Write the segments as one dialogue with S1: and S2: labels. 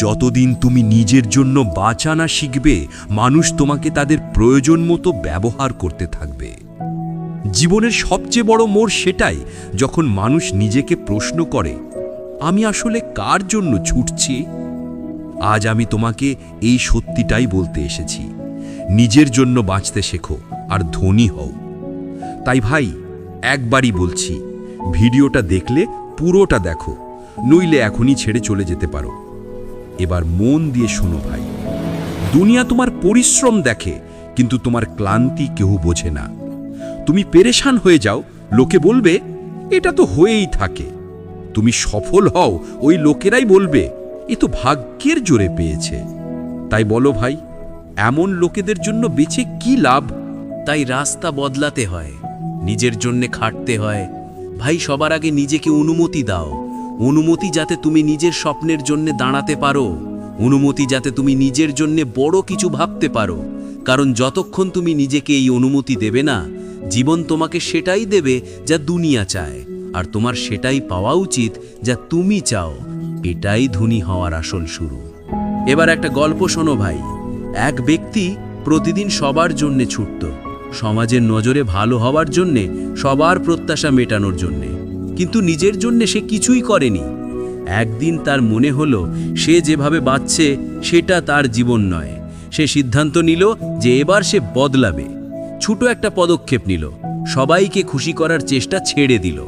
S1: যতদিন তুমি নিজের জন্য বাঁচা না শিখবে, মানুষ তোমাকে তাদের প্রয়োজন মতো ব্যবহার করতে থাকবে। জীবনের সবচেয়ে বড় মোড় সেটাই যখন মানুষ নিজেকে প্রশ্ন করে, আমি আসলে কার জন্য ছুটছি? আজ আমি তোমাকে এই সত্যিটাই বলতে এসেছি, নিজের জন্য বাঁচতে শেখো আর ধনী হও। তাই ভাই, একবারই বলছি, ভিডিওটা দেখলে পুরোটা দেখো, নইলে এখনই ছেড়ে চলে যেতে পারো। এবার মন দিয়ে শোনো ভাই। দুনিয়া তোমার পরিশ্রম দেখে, কিন্তু তোমার ক্লান্তি কেউ বোঝে না। তুমি পেরেশান হয়ে যাও, লোকে বলবে, এটা তো হয়েই থাকে। তুমি সফল হও, ওই লোকেরাই বলবে, এ তো ভাগ্যের জোরে পেয়েছে। তাই বলো ভাই, এমন লোকেদের জন্য বেঁচে কি লাভ?
S2: তাই রাস্তা বদলাতে হয়, নিজের জন্যে খাটতে হয়। ভাই, সবার আগে নিজেকে অনুমতি দাও। অনুমতি যাতে তুমি নিজের স্বপ্নের জন্য দাঁড়াতে পারো। অনুমতি যাতে তুমি নিজের জন্য বড় কিছু ভাবতে পারো। কারণ যতক্ষণ তুমি নিজেকে এই অনুমতি দেবে না, জীবন তোমাকে সেটাই দেবে যা দুনিয়া চায়। আর তোমার সেটাই পাওয়া উচিত যা তুমি চাও। এটাই ধনী হওয়ার আসল শুরু। এবার একটা গল্প শোনো ভাই। এক ব্যক্তি প্রতিদিন সবার জন্যে ছুটত। সমাজের নজরে ভালো হওয়ার জন্যে সবার প্রত্যাশা মেটানোর জন্যে। কিন্তু নিজের জন্যে সে কিছুই করেনি। একদিন তার মনে হলো, সে যেভাবে বাঁচছে, সেটা তার জীবন নয়। সে সিদ্ধান্ত নিল যে এবার সে বদলাবে। ছোট একটা পদক্ষেপ নিল। সবাইকে খুশি করার চেষ্টা ছেড়ে দিল।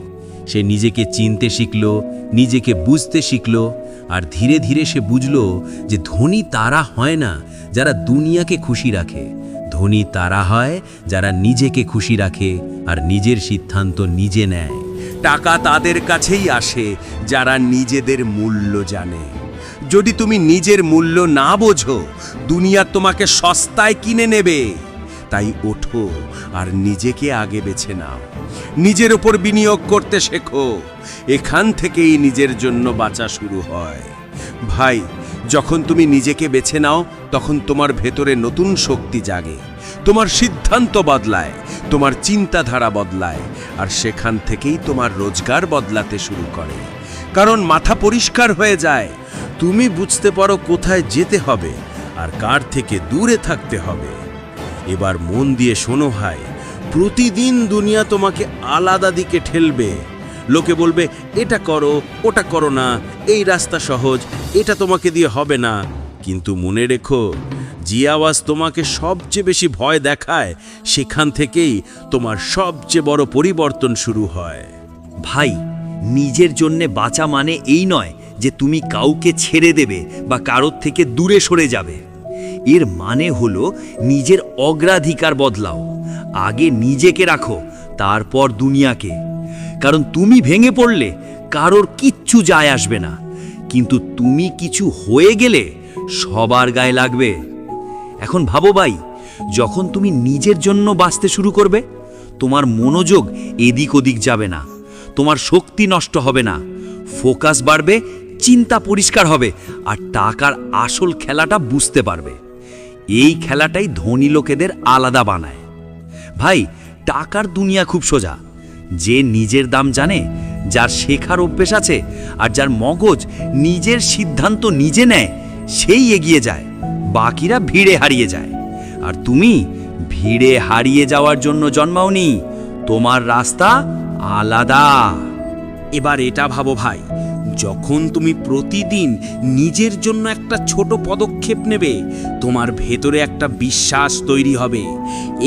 S2: সে নিজেকে চিনতে শিখল, নিজেকে বুঝতে শিখল, আর ধীরে ধীরে সে বুঝল যে ধনী তারা হয় না, যারা দুনিয়াকে খুশি রাখে। ধনী তারা হয় যারা নিজেকে খুশি রাখে আর নিজের সিদ্ধান্ত নিজে নেয়।
S3: টাকা তাদের কাছেই আসে, যারা নিজেদের মূল্য জানে। যদি তুমি নিজের মূল্য না বোঝো, দুনিয়া তোমাকে সস্তায় কিনে নেবে। তাই ওঠো আর নিজেকে আগে বেছে নাও। নিজের ওপর বিনিয়োগ করতে শেখো। এখান থেকেই নিজের জন্য বাঁচা শুরু হয়। ভাই, যখন তুমি নিজেকে বেছে নাও, তখন তোমার ভেতরে নতুন শক্তি জাগে। তোমার সিদ্ধান্ত বদলায়। তোমার চিন্তাধারা বদলায়, আর সেখান থেকেই তোমার রোজগার বদলাতে শুরু করে। কারণ মাথা পরিষ্কার হয়ে যায়। তুমি বুঝতে পারো কোথায় যেতে হবে, আর কার থেকে দূরে থাকতে হবে। এবার মন দিয়ে শোনো ভাই, প্রতিদিন দুনিয়া তোমাকে আলাদা দিকে ঠেলবে। লোকে বলবে, এটা করো, ওটা করো না, এই রাস্তা সহজ, এটা তোমাকে দিয়ে হবে না। কিন্তু মনে রেখো যে আওয়াজ তোমাকে সবচেয়ে বেশি ভয় দেখায়, সেখান থেকেই তোমার সবচেয়ে বড় পরিবর্তন শুরু হয়।
S4: ভাই, নিজের জন্যে বাঁচা মানে এই নয় যে তুমি কাউকে ছেড়ে দেবে বা কারোর থেকে দূরে সরে যাবে। এর মানে হলো নিজের অগ্রাধিকার বদলাও, আগে নিজেকে রাখো, তারপর দুনিয়াকে। কারণ তুমি ভেঙে পড়লে কারোর কিচ্ছু যায় আসবে না। কিন্তু তুমি কিছু হয়ে গেলে সবার গায়ে লাগবে। এখন ভাবো ভাই, যখন তুমি নিজের জন্য বাঁচতে শুরু করবে, তোমার মনোযোগ এদিক ওদিক যাবে না, তোমার শক্তি নষ্ট হবে না, ফোকাস বাড়বে, চিন্তা পরিষ্কার হবে, আর টাকার আসল খেলাটা বুঝতে পারবে। এই খেলাটাই ধনী লোকেদের আলাদা বানায়। ভাই, টাকার দুনিয়া খুব সোজা। যে নিজের দাম জানে, যার শেখার অভ্যেস আছে, আর যার মগজ নিজের সিদ্ধান্ত নিজে নেয়, সেই এগিয়ে যায়। বাকিরা ভিড়ে হারিয়ে যায়। আর তুমি ভিড়ে হারিয়ে যাওয়ার জন্য জন্মাওনি। তোমার রাস্তা আলাদা।
S3: এবার এটা ভাবো ভাই, যখন তুমি প্রতিদিন নিজের জন্য একটা ছোট পদক্ষেপ নেবে, তোমার ভেতরে একটা বিশ্বাস তৈরি হবে।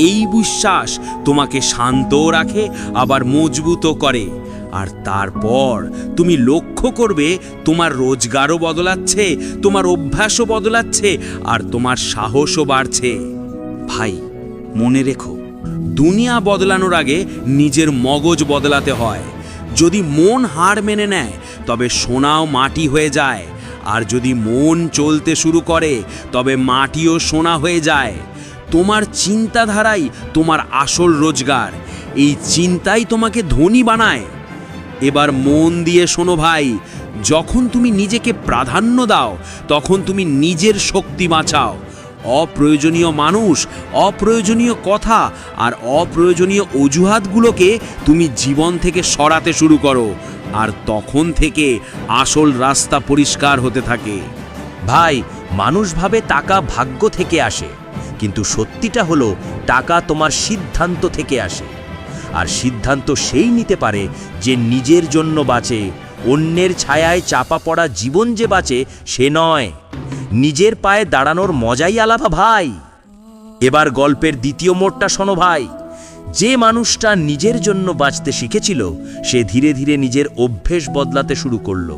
S3: এই বিশ্বাস তোমাকে শান্তও রাখে, আবার মজবুতও করে। আর তারপর তুমি লক্ষ্য করবে তোমার রোজগারও বদলাচ্ছে, তোমার অভ্যাসও বদলাচ্ছে আর তোমার সাহসও বাড়ছে।
S4: ভাই, মনে রেখো,
S3: দুনিয়া বদলানোর আগে নিজের মগজ বদলাতে হয়। যদি মন হার মেনে নেয়, তবে সোনাও মাটি হয়ে যায়। আর যদি মন চলতে শুরু করে, তবে মাটিও সোনা হয়ে যায়। তোমার চিন্তাধারাই তোমার আসল রোজগার। এই চিন্তাই তোমাকে ধনী বানায়। এবার মন দিয়ে শোনো ভাই, যখন তুমি নিজেকে প্রাধান্য দাও, তখন তুমি নিজের শক্তি বাঁচাও। অপ্রয়োজনীয় মানুষ, অপ্রয়োজনীয় কথা আর অপ্রয়োজনীয় অজুহাতগুলোকে তুমি জীবন থেকে সরাতে শুরু করো আর তখন থেকে আসল রাস্তা পরিষ্কার হতে থাকে। ভাই, মানুষ ভাবে টাকা ভাগ্য থেকে আসে, কিন্তু সত্যিটা হলো টাকা তোমার সিদ্ধান্ত থেকে আসে। আর সিদ্ধান্ত সেই নিতে পারে যে নিজের জন্য বাঁচে। অন্যের ছায়ায় চাপা পড়া জীবন যে বাঁচে, সে নয়। নিজের পায়ে দাঁড়ানোর মজাই আলাদা ভাই। এবার গল্পের দ্বিতীয় মোড়টা শোনো ভাই। যে মানুষটা নিজের জন্য বাঁচতে শিখেছিল, সে ধীরে ধীরে নিজের অভ্যেস বদলাতে শুরু করল।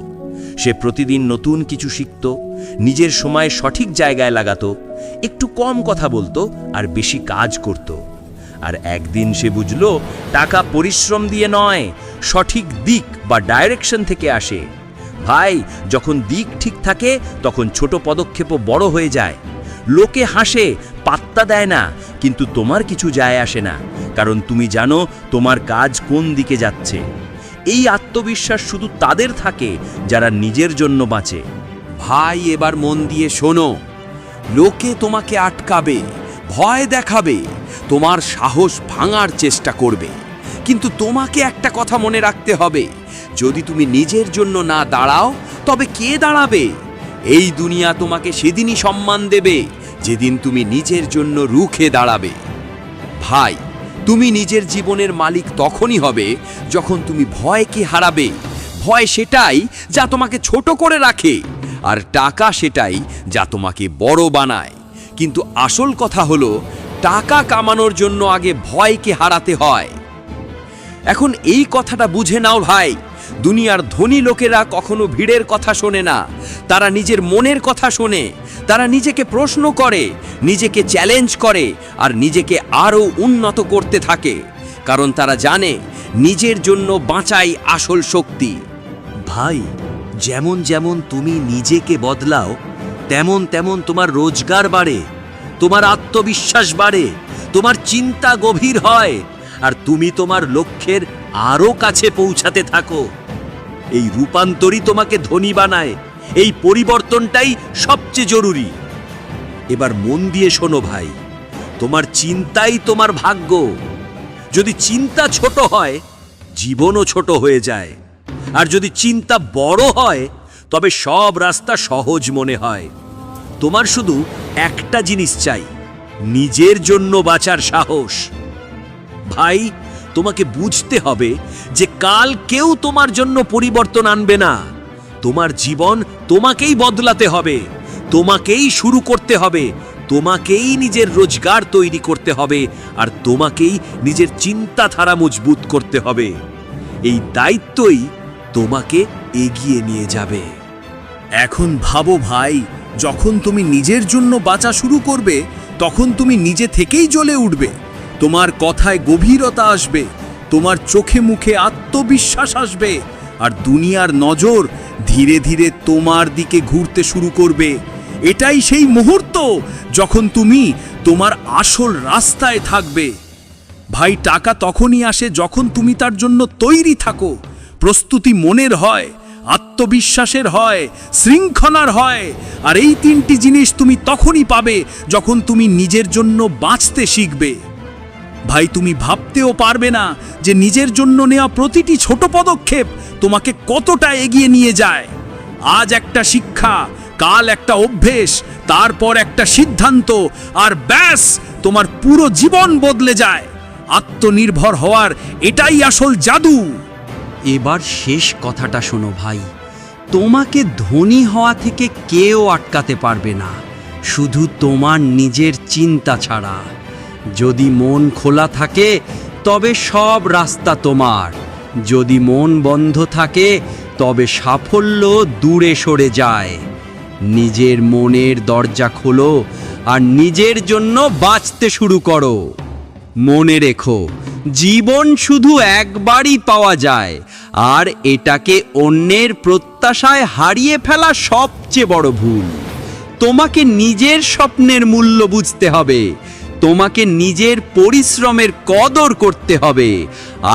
S3: সে প্রতিদিন নতুন কিছু শিখত, নিজের সময় সঠিক জায়গায় লাগাতো, একটু কম কথা বলতো আর বেশি কাজ করত। আর একদিন সে বুঝল, টাকা পরিশ্রম দিয়ে নয়, সঠিক দিক বা ডাইরেকশন থেকে আসে। ভাই, যখন দিক ঠিক থাকে, তখন ছোট পদক্ষেপও বড় হয়ে যায়। লোকে হাসে, পাত্তা দেয় না, কিন্তু তোমার কিছু যায় আসে না, কারণ তুমি জানো তোমার কাজ কোন দিকে যাচ্ছে। এই আত্মবিশ্বাস শুধু তাদের থাকে, যারা নিজের জন্য বাঁচে।
S2: ভাই, এবার মন দিয়ে শোনো, লোকে তোমাকে আটকাবে, ভয় দেখাবে। তোমার সাহস ভাঙার চেষ্টা করবে। কিন্তু তোমাকে একটা কথা মনে রাখতে হবে। যদি তুমি নিজের জন্য না দাঁড়াও, তবে কে দাঁড়াবে? এই দুনিয়া তোমাকে সেদিনই সম্মান দেবে, যেদিন তুমি নিজের জন্য রুখে দাঁড়াবে। ভাই, তুমি নিজের জীবনের মালিক তখনই হবে যখন তুমি ভয়কে হারাবে। ভয় সেটাই যা তোমাকে ছোট করে রাখে, আর টাকা সেটাই যা তোমাকে বড় বানায়। কিন্তু আসল কথা হলো টাকা কামানোর জন্য আগে ভয়কে হারাতে হয়। এখন এই কথাটা বুঝে নাও ভাই, দুনিয়ার ধনী লোকেরা কখনো ভিড়ের কথা শোনে না। তারা নিজের মনের কথা শোনে, তারা নিজেকে প্রশ্ন করে, নিজেকে চ্যালেঞ্জ করে আর নিজেকে আরও উন্নত করতে থাকে। কারণ তারা জানে, নিজের জন্য বাঁচাই আসল শক্তি।
S3: ভাই, যেমন যেমন তুমি নিজেকে বদলাও, তেমন তেমন তোমার রোজগার বাড়ে। তোমার আত্মবিশ্বাস বাড়ে, তোমার চিন্তা গভীর হয়, আর তুমি তোমার লক্ষ্যের আরও কাছে পৌঁছাতে থাকো। এই রূপান্তরই তোমাকে ধনী বানায়, এই পরিবর্তনটাই সবচেয়ে জরুরি। এবার মন দিয়ে শোনো ভাই, তোমার চিন্তাই তোমার ভাগ্য। যদি চিন্তা ছোট হয়, জীবনও ছোট হয়ে যায়। আর যদি চিন্তা বড় হয়, তবে সব রাস্তা সহজ মনে হয়। তোমার শুধু একটা জিনিস চাই, নিজের জন্য বাঁচার সাহস। ভাই, তোমাকে বুঝতে হবে যে কাল কেউ তোমার জন্য পরিবর্তন আনবে না। তোমার জীবন তোমাকেই বদলাতে হবে, তোমাকেই শুরু করতে হবে, তোমাকেই নিজের রোজগার তৈরি করতে হবে, আর তোমাকেই নিজের চিন্তাধারা মজবুত করতে হবে। এই দায়িত্বই তোমাকে এগিয়ে নিয়ে যাবে।
S5: এখন ভাবো ভাই যখন তুমি নিজের জন্য বাঁচা শুরু করবে, তখন তুমি নিজে থেকেই জ্বলে উঠবে। তোমার কথায় গভীরতা আসবে, তোমার চোখে মুখে আত্মবিশ্বাস আসবে, আর দুনিয়ার নজর ধীরে ধীরে তোমার দিকে ঘুরতে শুরু করবে। এটাই সেই মুহূর্ত যখন তুমি তোমার আসল রাস্তায় থাকবে। ভাই, টাকা তখনই আসে যখন তুমি তার জন্য তৈরি থাকো, প্রস্তুতি মনের হয়। আত্মবিশ্বাসের হয় শৃঙ্খলার হয়, আর এই তিনটি জিনিস তুমি তখনই পাবে যখন তুমি নিজের জন্য বাঁচতে শিখবে। ভাই, তুমি ভাবতেও পারবে না যে নিজের জন্য নেওয়া প্রতিটি ছোট পদক্ষেপ তোমাকে কতটা এগিয়ে নিয়ে যায়। আজ একটা শিক্ষা, কাল একটা অভ্যেস, তারপর একটা সিদ্ধান্ত, আর ব্যাস, তোমার পুরো জীবন বদলে যায়। আত্মনির্ভর হওয়ার এটাই আসল জাদু।
S6: এবার শেষ কথাটা শোনো ভাই। তোমাকে ধনী হওয়া থেকে কেউ আটকাতে পারবে না। শুধু তোমার নিজের চিন্তা ছাড়া। যদি মন খোলা থাকে, তবে সব রাস্তা তোমার। যদি মন বন্ধ থাকে, তবে সাফল্য দূরে সরে যায়। নিজের মনের দরজা খোলো আর নিজের জন্য বাঁচতে শুরু করো। মনে রেখো, জীবন শুধু একবারই পাওয়া যায়, আর এটাকে অন্যের প্রত্যাশায় হারিয়ে ফেলা সবচেয়ে বড় ভুল। তোমাকে নিজের স্বপ্নের মূল্য বুঝতে হবে, তোমাকে নিজের পরিশ্রমের কদর করতে হবে,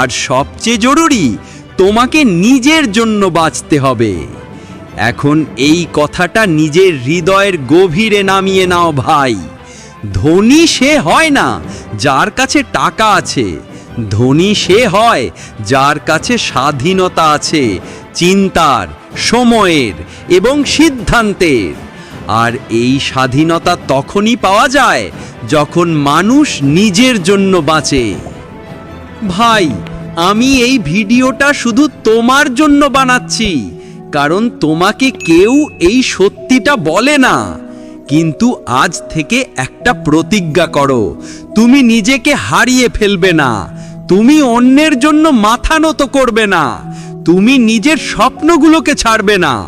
S6: আর সবচেয়ে জরুরি, তোমাকে নিজের জন্য বাঁচতে হবে। এখন এই কথাটা নিজের হৃদয়ের গভীরে নামিয়ে নাও ভাই। ধনী সে হয় না, যার কাছে টাকা আছে। ধনী সে হয়, যার কাছে স্বাধীনতা আছে, চিন্তার, সময়ের এবং সিদ্ধান্তের। আর এই স্বাধীনতা তখনই পাওয়া যায়, যখন মানুষ নিজের জন্য বাঁচে। ভাই, আমি এই ভিডিওটা শুধু তোমার জন্য বানাচ্ছি, কারণ তোমাকে কেউ এই সত্যিটা বলে না। কিন্তু আজ থেকে একটা প্রতিজ্ঞা করো। তুমি নিজেকে হারিয়ে ফেলবে না। তুমি অন্যের জন্য মাথা নত করবে না। তুমি নিজের স্বপ্নগুলোকে ছাড়বে না।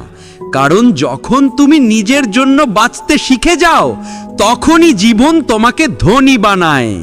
S6: কারণ যখন তুমি নিজের জন্য বাঁচতে শিখে যাও, তখনই জীবন তোমাকে ধনী বানায়।